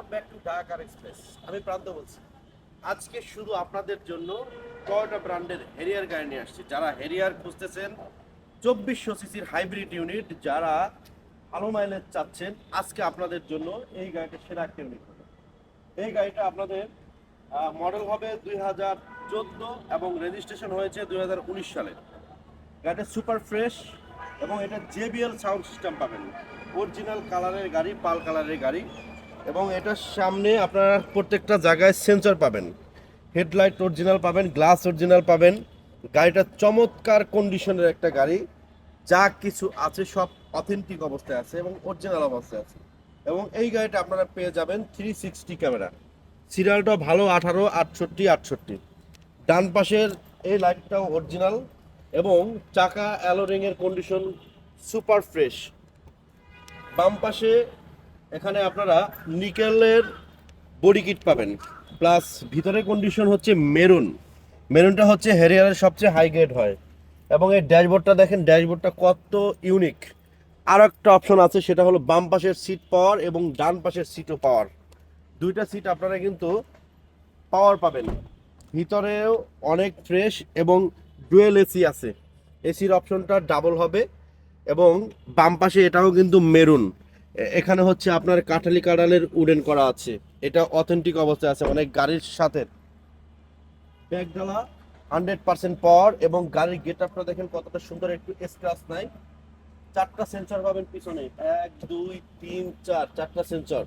Welcome back to ঢাকার express আমি প্রান্ত বলছি। আজকে শুধু আপনাদের জন্য ব্র্যান্ডের হেরিয়ার গাড়ি নিয়ে আসছি। যারা হেরিয়ার খুঁজতেছেন, চব্বিশশো সিসির হাইব্রিড ইউনিট, যারা ভালো মাইলেজ চাচ্ছেন, আজকে আপনাদের জন্য এই গাড়িটা সেরা একটা ইউনিট এই গাড়িটা আপনাদের মডেল হবে দুই হাজার চোদ্দ এবং রেজিস্ট্রেশন হয়েছে দুই হাজার উনিশ সালে। গাড়িটা সুপার ফ্রেশ এবং এটা জেবিএল সাউন্ড সিস্টেম পাবেন। অরিজিনাল কালারের গাড়ি, পাল কালারের গাড়ি। এবং এটার সামনে আপনারা প্রত্যেকটা জায়গায় সেন্সর পাবেন। হেডলাইট অরিজিনাল পাবেন গ্লাস অরিজিনাল পাবেন। গাড়িটা চমৎকার কন্ডিশনের একটা গাড়ি। যা কিছু আছে সব অথেন্টিক অবস্থায় আছে এবং অরিজিনাল অবস্থায় আছে। এবং এই গাড়িটা আপনারা পেয়ে যাবেন থ্রি সিক্সটি ক্যামেরা সিরিয়ালটা ভালো, আঠারো, আটষট্টি আটষট্টি। ডান পাশের এই লাইটটাও অরিজিনাল এবং চাকা অ্যালোরিংয়ের কন্ডিশন সুপার ফ্রেশ বাম পাশে এখানে আপনারা নিকেলের বডি কিট পাবেন। প্লাস ভিতরে কন্ডিশন হচ্ছে মেরুন। মেরুনটা হচ্ছে হেরিয়ারের সবচেয়ে হাই গ্রেড হয়। এবং এই ড্যাশবোর্ডটা দেখেন, ড্যাশবোর্ডটা কত ইউনিক আর একটা অপশন আছে, সেটা হলো বাম পাশের সিট পাওয়ার এবং ডান পাশের সিটও পাওয়ার দুইটা সিট আপনারা কিন্তু পাওয়ার পাবেন। ভিতরেও অনেক ফ্রেশ এবং ডুয়েল এসি আছে। এসির অপশনটা ডাবল হবে এবং বাম পাশে এটাও কিন্তু মেরুন। এখানে হচ্ছে আপনার কাঠালি কাডালের উডেন করা আছে। এটা অথেন্টিক অবস্থায় আছে অনেক গাড়ির সাথে। ব্যাগডালা হান্ড্রেড পার্সেন্ট পাওয়ার এবং গাড়ির গেট আপটা দেখেন কতটা সুন্দর, একটু স্ক্রাচ নাই। চারটা সেন্সর পাবেন পিছনে। এক, দুই, তিন, চার, চারটা সেন্সর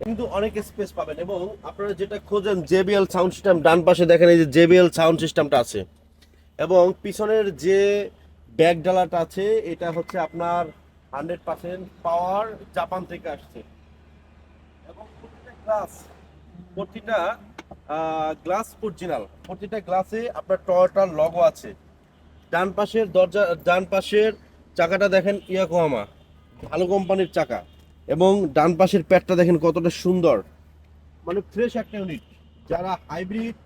কিন্তু অনেক স্পেস পাবেন এবং আপনারা যেটা খোঁজেন জেবিএল সাউন্ড সিস্টেম ডান পাশে দেখেন এই যে জেবিএল সাউন্ড সিস্টেমটা আছে। এবং পিছনের যে ব্যাগ ডালাটা আছে, এটা হচ্ছে আপনার হান্ড্রেড পার্সেন্ট পাওয়ার জাপান থেকে আসছে। এবং প্রতিটা গ্লাস প্রতিটা গ্লাস অরিজিনাল। প্রতিটা গ্লাসে আপনার টয়োটার লগো আছে। ডান পাশের দরজা, ডান পাশের চাকাটা দেখেন ইয়াকোহামা, ভালো কোম্পানির চাকা। এবং ডান পাশের প্যাডটা দেখেন কতটা সুন্দর। মানে ফ্রেশ একটা ইউনিট যারা হাইব্রিড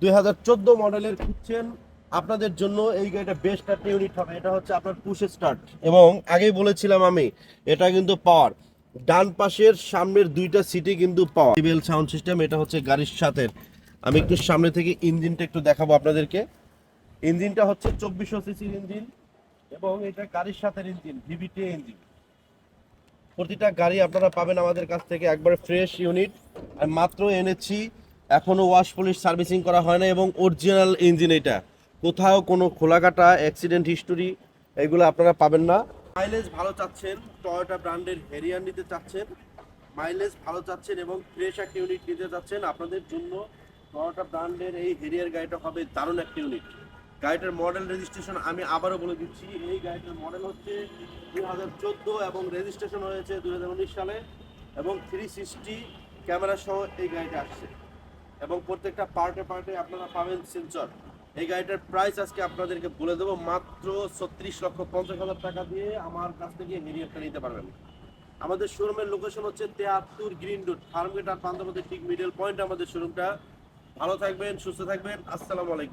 দুই হাজার চোদ্দ মডেলের খুঁজছেন আপনাদের জন্য এই গাড়িটা বেস্ট একটা ইউনিট হবে। এটা হচ্ছে আপনার পুশে স্টার্ট এবং আগেই বলেছিলাম আমি, এটা কিন্তু পাওয়ার ডান পাশের সামনের দুইটা সিটই কিন্তু পাওয়ার টিবেল সাউন্ড সিস্টেম এটা হচ্ছে গাড়ির সাথে। আমি একটু সামনে থেকে ইঞ্জিনটা একটু দেখাবো আপনাদেরকে। ইঞ্জিনটা হচ্ছে চব্বিশশো সিসির ইঞ্জিন এবং এটা গাড়ির সাথে ইঞ্জিন ভিভিটি ইঞ্জিন। প্রতিটা গাড়ি আপনারা পাবেন আমাদের কাছ থেকে একবার ফ্রেশ ইউনিট আর মাত্র এনেছি, এখনও ওয়াশ পলিশ সার্ভিসিং করা হয় না এবং অরিজিনাল ইঞ্জিন এটা। কোথাও কোনো খোলাকাটা অ্যাক্সিডেন্ট হিস্টোরি এগুলো আপনারা পাবেন না। মাইলেজ ভালো চাচ্ছেন টয়োটা ব্র্যান্ডের হেরিয়ার নিতে চাচ্ছেন। মাইলেজ ভালো চাচ্ছেন এবং ফ্রেশ একটা ইউনিট নিতে চাচ্ছেন। আপনাদের জন্য টয়োটা ব্র্যান্ডের এই হেরিয়ার গাড়িটা হবে দারুণ একটা ইউনিট গাড়িটার মডেল রেজিস্ট্রেশন আমি আবারও বলে দিচ্ছি। এই গাড়িটার মডেল হচ্ছে দুই হাজার চোদ্দ এবং রেজিস্ট্রেশন হয়েছে দু হাজার উনিশ সালে এবং থ্রি সিক্সটি ক্যামেরা সহ এই গাড়িটা আসছে। এবং প্রত্যেকটা পার্টে পার্টে আপনারা পাবেন সেন্সর এই গাড়িটার প্রাইস আজকে আপনাদেরকে বলে দেবো, মাত্র ছত্রিশ লক্ষ পঞ্চাশ হাজার টাকা দিয়ে আমার কাছ থেকে হেরিয়ারটা নিতে পারবেন। আমাদের শোরুমের লোকেশন হচ্ছে তেয়াত্তর গ্রিন রোড ফার্মগেট আর পান্তাপথের ঠিক মিডল পয়েন্ট আমাদের শোরুমটা ভালো থাকবেন, সুস্থ থাকবেন, আসসালামু আলাইকুম।